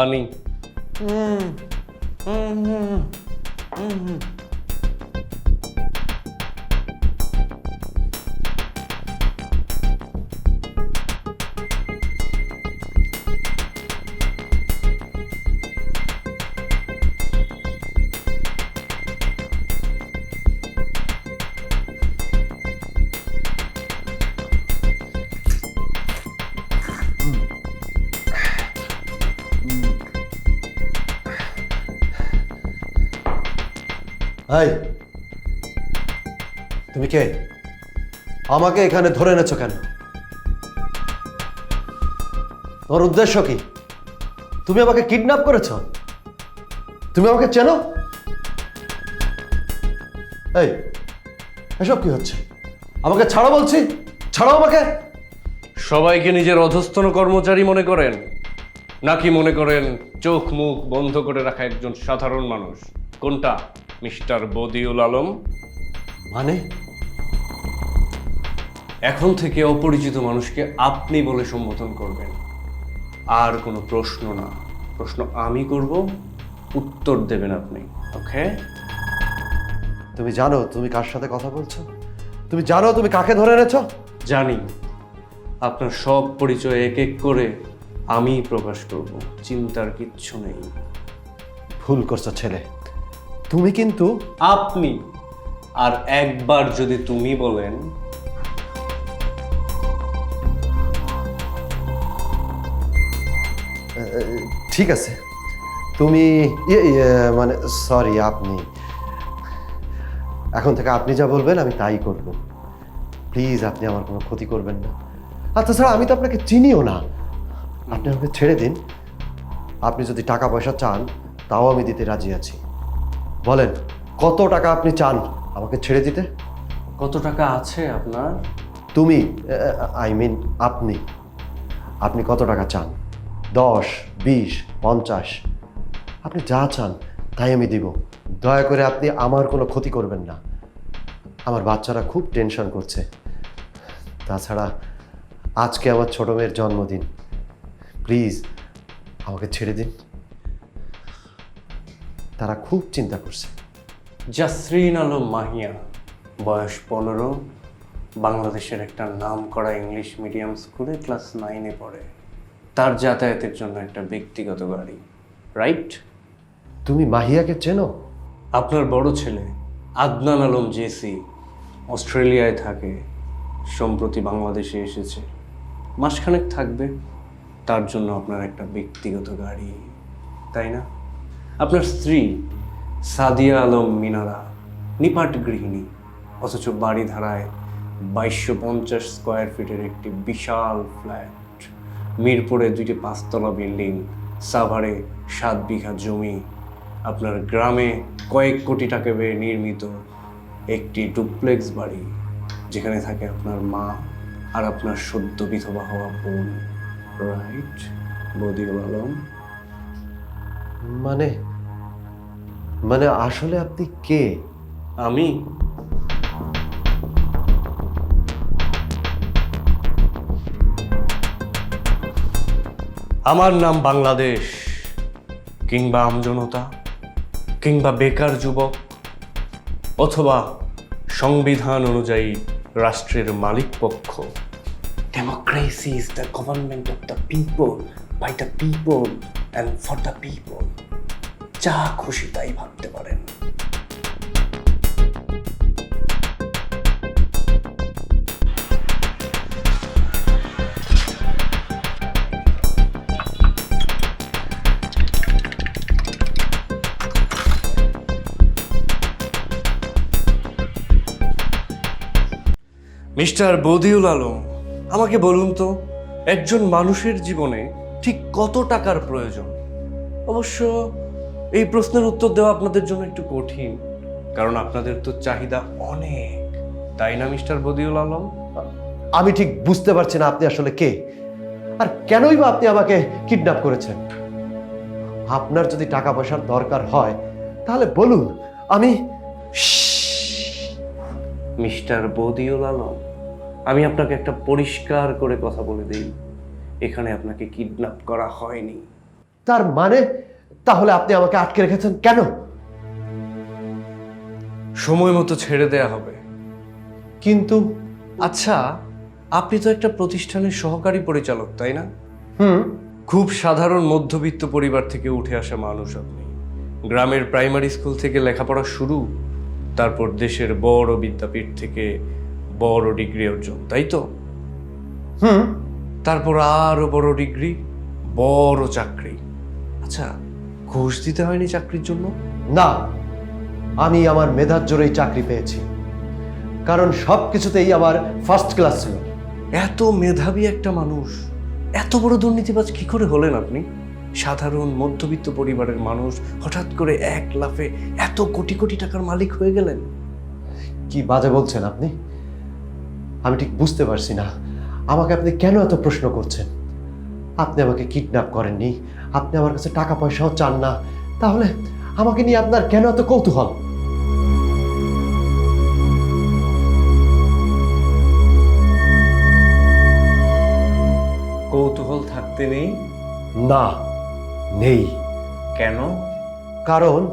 honey. Mm. Mm-hmm. Mm-hmm. High তুমি কে? আমাকে এখানে ধরে এনেছো কেন? তোমার উদ্দেশ্য কি? তুমি আমাকে কিডন্যাপ করেছ? তুমি আমাকে চেনো? এই, এসব কি হচ্ছে? আমাকে ছাড়ো বলছি, ছাড়ো আমাকে। সবাইকে নিজের অধস্তন কর্মচারী মনে করেন, নাকি মনে করেন চোখ মুখ বন্ধ করে রাখা একজন সাধারণ মানুষ? কোনটা? মিস্টার বদিউল আলম। মানে? এখন থেকে অপরিচিত মানুষকে আপনি বলে সম্বোধন করবেন। আর কোনো প্রশ্ন না। প্রশ্ন আমি করব, উত্তর দেবেন আপনি। ওকে? তুমি জানো তুমি কার সাথে কথা বলছো? তুমি জানো তুমি কাকে ধরে এনেছো? জানি। আপনার সব পরিচয় এক এক করে আমি প্রকাশ করব। চিন্তার কিচ্ছু নেই। ভুল করছ ছেলে। তুমি কিন্তু আপনি। আর একবার যদি তুমি বলেন। ঠিক আছে। তুমি ইয়ে, ইয়ে, মানে সরি আপনি। এখন থেকে আপনি যা বলবেন আমি তাই করব। প্লিজ আপনি আমার কোনো ক্ষতি করবেন না। আর তাছাড়া আমি তো আপনাকে চিনিও না। আপনি আমাকে ছেড়ে দিন। আপনি যদি টাকা পয়সা চান তাও আমি দিতে রাজি আছি। বলেন কত টাকা আপনি চান আমাকে ছেড়ে দিতে? কত টাকা আছে আপনার? তুমি আই মিন আপনি। আপনি কত টাকা চান? দশ বিশ পঞ্চাশ। আপনি যা চান তাই আমি দিব। দয়া করে আপনি আমার কোনো ক্ষতি করবেন না। আমার বাচ্চারা খুব টেনশন করছে। তাছাড়া আজকে আমার ছোট মেয়ের জন্মদিন। প্লিজ আমাকে ছেড়ে দিন। তারা খুব চিন্তা করছে। জাসরিন আলম মাহিয়া বয়স পনেরো বাংলাদেশের একটা নাম করা ইংলিশ মিডিয়াম স্কুলে ক্লাস নাইনে পড়ে। তার যাতায়াতের জন্য একটা ব্যক্তিগত গাড়ি রাইট? তুমি মাহিয়াকে চেনো? আপনার বড় ছেলে আদনান আলম জেসি অস্ট্রেলিয়ায় থাকে সম্প্রতি বাংলাদেশে এসেছে। মাসখানেক থাকবে তার জন্য আপনার একটা ব্যক্তিগত গাড়ি তাই না? আপনার স্ত্রী সাদিয়া আলম মিনারা, নিপাট গৃহিণী, অথচ বাড়ি ধারায় বাইশশো পঞ্চাশ স্কোয়ার ফিটের একটি বিশাল ফ্ল্যাট। মিরপুরে দুইটি পাঁচতলা বিল্ডিং, সাভারে সাত বিঘা জমি। আপনার গ্রামে কয়েক কোটি টাকা ব্যয়ে নির্মিত একটি ডুপ্লেক্স বাড়ি, যেখানে থাকে আপনার মা আর আপনার সদ্য বিধবা হওয়া বোন। রাইট বদিউল আলম? মানে মানে আসলে আপনি কে? আমি? আমার নাম বাংলাদেশ। কিংবা আমজনতা, কিংবা বেকার যুবক, অথবা সংবিধান অনুযায়ী রাষ্ট্রের মালিক পক্ষ democracy is the government of the people by the people and for the people যা খুশি তাই ভাবতে পারেন। মিস্টার বদিউল আলম, আমাকে বলুন তো, একজন মানুষের জীবনে ঠিক কত টাকার প্রয়োজন? অবশ্য এই প্রশ্নের উত্তর দেওয়া আপনাদের জন্য একটু কঠিন কারণ আপনাদের তো চাহিদা অনেক। তাই না মিস্টার বদিউল আলম? আমি ঠিক বুঝতে পারছি না আপনি আসলে কে। আর কেনই বা আপনি আমাকে কিডন্যাপ করেছেন? আপনার যদি টাকা পয়সার দরকার হয় তাহলে বলুন আমি মিস্টার বদিউল আলম আমি আপনাকে একটা পরিষ্কার করে কথা বলে দিই এখানে আপনাকে কিডন্যাপ করা হয়নি তার মানে তাহলে আপনি আমাকে আটকে রেখেছেন কেন? সময় মতো ছেড়ে দেয়া হবে। কিন্তু আচ্ছা আপনি তো একটা প্রতিষ্ঠানের সহকারী পরিচালক তাই না? হুম। খুব সাধারণ মধ্যবিত্ত পরিবার থেকে উঠে আসা মানুষ আপনি। গ্রামের প্রাইমারি স্কুল থেকে লেখাপড়া শুরু তারপর দেশের বড় বিদ্যাপীঠ থেকে বড় ডিগ্রি অর্জন তাই তো? হুম। তারপর আরও বড় ডিগ্রি বড় চাকরি। আচ্ছা ঘুষ দিতে হয়নি চাকরির জন্য? না আমি আমার মেধার জোরেই চাকরি পেয়েছি। কারণ সব কিছুতেই আমার ফার্স্ট ক্লাস ছিল। এত মেধাবী একটা মানুষ। এত বড় দুর্নীতিবাজ কি করে হলেন আপনি? সাধারণ মধ্যবিত্ত পরিবারের মানুষ হঠাৎ করে এক লাফে এত কোটি কোটি টাকার মালিক হয়ে গেলেন। কি বাজে বলছেন আপনি? আমি ঠিক বুঝতে পারছি না। আমাকে আপনি কেন এত প্রশ্ন করছেন? আপনি আমাকে কিডন্যাপ করেননি। আপনি আমার কাছে টাকা পয়সাও চান না। তাহলে আমাকে নিয়ে আপনার কেন এত কৌতূহল? কৌতূহল থাকতে নেই? না নেই। কেন? কারণ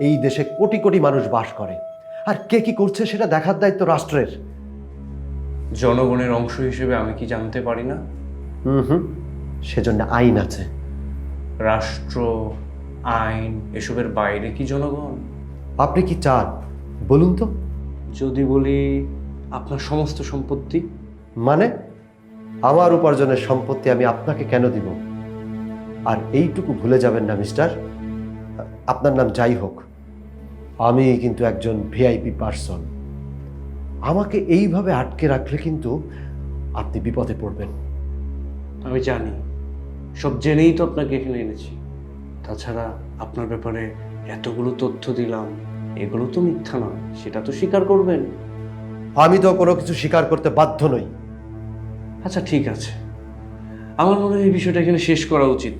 এই দেশে কোটি কোটি মানুষ বাস করে। আর কে কি করছে সেটা দেখার দায়িত্ব রাষ্ট্রের। জনগণের অংশ হিসেবে আমি কি জানতে পারি না? হুম হুম সেজন্য আইন আছে। রাষ্ট্র আইন এসবের বাইরে কি জনগণ? আপনি কি চান? বলুন তো। যদি বলি আপনার সমস্ত সম্পত্তি। মানে? আমার উপার্জনের সম্পত্তি আমি আপনাকে কেন দিব? আর এইটুকু ভুলে যাবেন না মিস্টার। আপনার নাম যাই হোক আমি কিন্তু একজন ভিআইপি পার্সন। আমাকে এইভাবে আটকে রাখলে কিন্তু আপনি বিপদে পড়বেন। আমি জানি। সব জেনেই তো আপনাকে এখানে এনেছি। তাছাড়া আপনার ব্যাপারে এতগুলো তথ্য দিলাম এগুলো তো মিথ্যা নয় সেটা তো স্বীকার করবেন। আমি তো কোনো কিছু স্বীকার করতে বাধ্য নই। আচ্ছা ঠিক আছে। আমার মনে হয় এই বিষয়টা এখানে শেষ করা উচিত।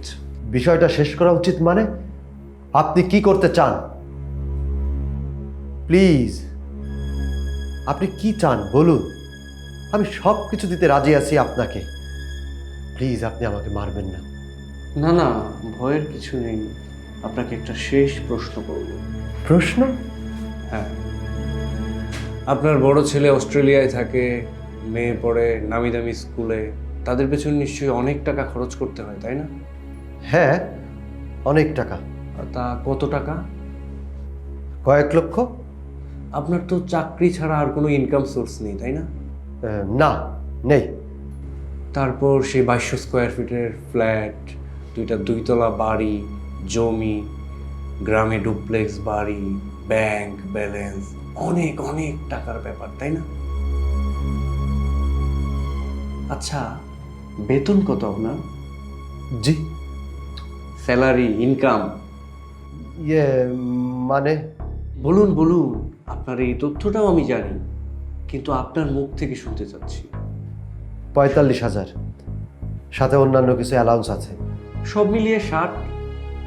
বিষয়টা শেষ করা উচিত মানে আপনি কি করতে চান? প্লিজ আপনি কি চান বলুন। আমি সব কিছু দিতে রাজি আছি আপনাকে। প্লিজ আপনি আমাকে মারবেন না। না না ভয়ের কিছু নেই। আপনাকে একটা শেষ প্রশ্ন করব। প্রশ্ন? হ্যাঁ। আপনার বড় ছেলে অস্ট্রেলিয়ায় থাকে মেয়ে পড়ে নামি দামি স্কুলে তাদের পেছনে নিশ্চয়ই অনেক টাকা খরচ করতে হয় তাই না? হ্যাঁ অনেক টাকা। তা কত টাকা? কয়েক লক্ষ? আপনার তো চাকরি ছাড়া আর কোনো ইনকাম সোর্স নেই তাই না? না নেই। তারপর সেই বাইশশো স্কোয়ার ফিটের ফ্ল্যাট দুইটা দুইতলা বাড়ি জমি গ্রামে ডুপ্লেক্স বাড়ি ব্যাংক ব্যালেন্স অনেক অনেক টাকার ব্যাপার তাই না? আচ্ছা বেতন কত আপনার? জি। স্যালারি ইনকাম ইয়ে মানে? বলুন বলুন আপনার এই তথ্যটাও আমি জানি কিন্তু আপনার মুখ থেকে শুনতে চাচ্ছি। পঁয়তাল্লিশ হাজার। সাথে অন্যান্য কিছু অ্যালাউন্স আছে। সব মিলিয়ে ষাট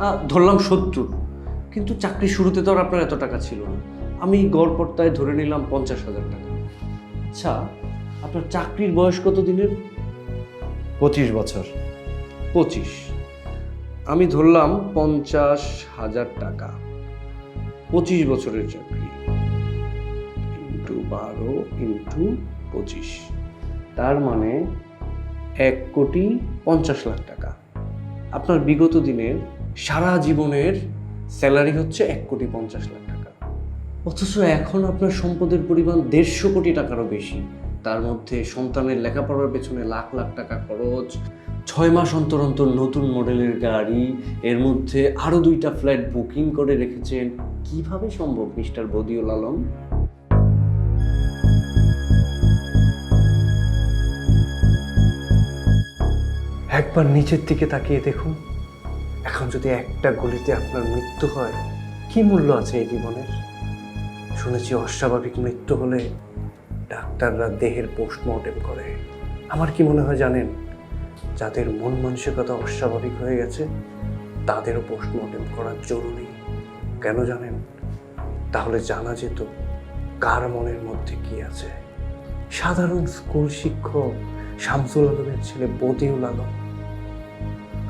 আহ, ধরলাম সত্তর। কিন্তু চাকরি শুরুতে তো আর আপনার এত টাকা ছিল না। আমি গড়পড়তায় ধরে নিলাম পঞ্চাশ হাজার টাকা। আচ্ছা আপনার চাকরির বয়স কত দিনের? পঁচিশ বছর। পঁচিশ। আমি ধরলাম পঞ্চাশ হাজার টাকা। পঁচিশ বছরের চাকরি। ইন্টু বারো ইন্টু পঁচিশ। তার মানে এক কোটি পঞ্চাশ লাখ টাকা। আপনার বিগত দিনের সারা জীবনের স্যালারি হচ্ছে এক কোটি পঞ্চাশ লাখ টাকা। অথচ এখন আপনার সম্পদের পরিমাণ দেড়শো কোটি টাকারও বেশি। তার মধ্যে সন্তানের লেখাপড়ার পেছনে লাখ লাখ টাকা খরচ, ছয় মাস অন্তর অন্তর নতুন মডেলের গাড়ি, এর মধ্যে আরও দুইটা ফ্ল্যাট বুকিং করে রেখেছেন। কীভাবে সম্ভব, মিস্টার বদিউল আলম? একবার নিচের দিকে তাকিয়ে দেখুন। এখন যদি একটা গলিতে আপনার মৃত্যু হয়, কি মূল্য আছে এই জীবনের? শুনেছি অস্বাভাবিক মৃত্যু হলে ডাক্তাররা দেহের পোস্টমর্টেম করে। আমার কি মনে হয় জানেন, যাদের মন মানসিকতা অস্বাভাবিক হয়ে গেছে, তাদেরও পোস্টমর্টেম করা জরুরি। কেন জানেন? তাহলে জানা যেত কার মনের মধ্যে কি আছে। সাধারণ স্কুল শিক্ষক শামসুল আলমের ছেলে বদিউল আলম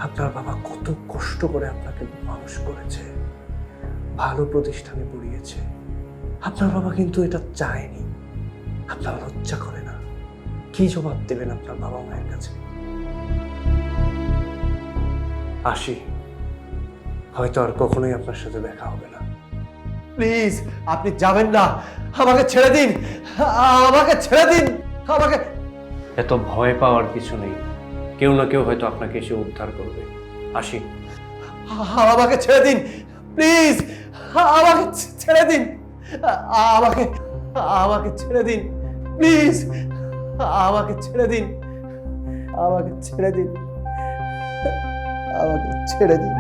আপনার বাবা কত কষ্ট করে আপনাকে মানুষ করেছে ভালো প্রতিষ্ঠানে পড়িয়েছে। আপনার বাবা কিন্তু এটা চায়নি। আপনার লজ্জা করে না। কি জবাব দেবেন আপনার বাবা মায়ের কাছে? আসি। হয়তো আর কখনোই আপনার সাথে দেখা হবে না। প্লিজ আপনি যাবেন না। আমাকে ছেড়ে দিন। আমাকে ছেড়ে দিন। আমাকে এত ভয় পাওয়ার কিছু নেই। কেউ না কেউ হয়তো আপনাকে এসে উদ্ধার করবে। আসি। আমাকে ছেড়ে দিন, প্লিজ, আমাকে ছেড়ে দিন। আমাকে আমাকে ছেড়ে দিন, প্লিজ, আমাকে ছেড়ে দিন, আমাকে ছেড়ে দিন, আমাকে ছেড়ে দিন।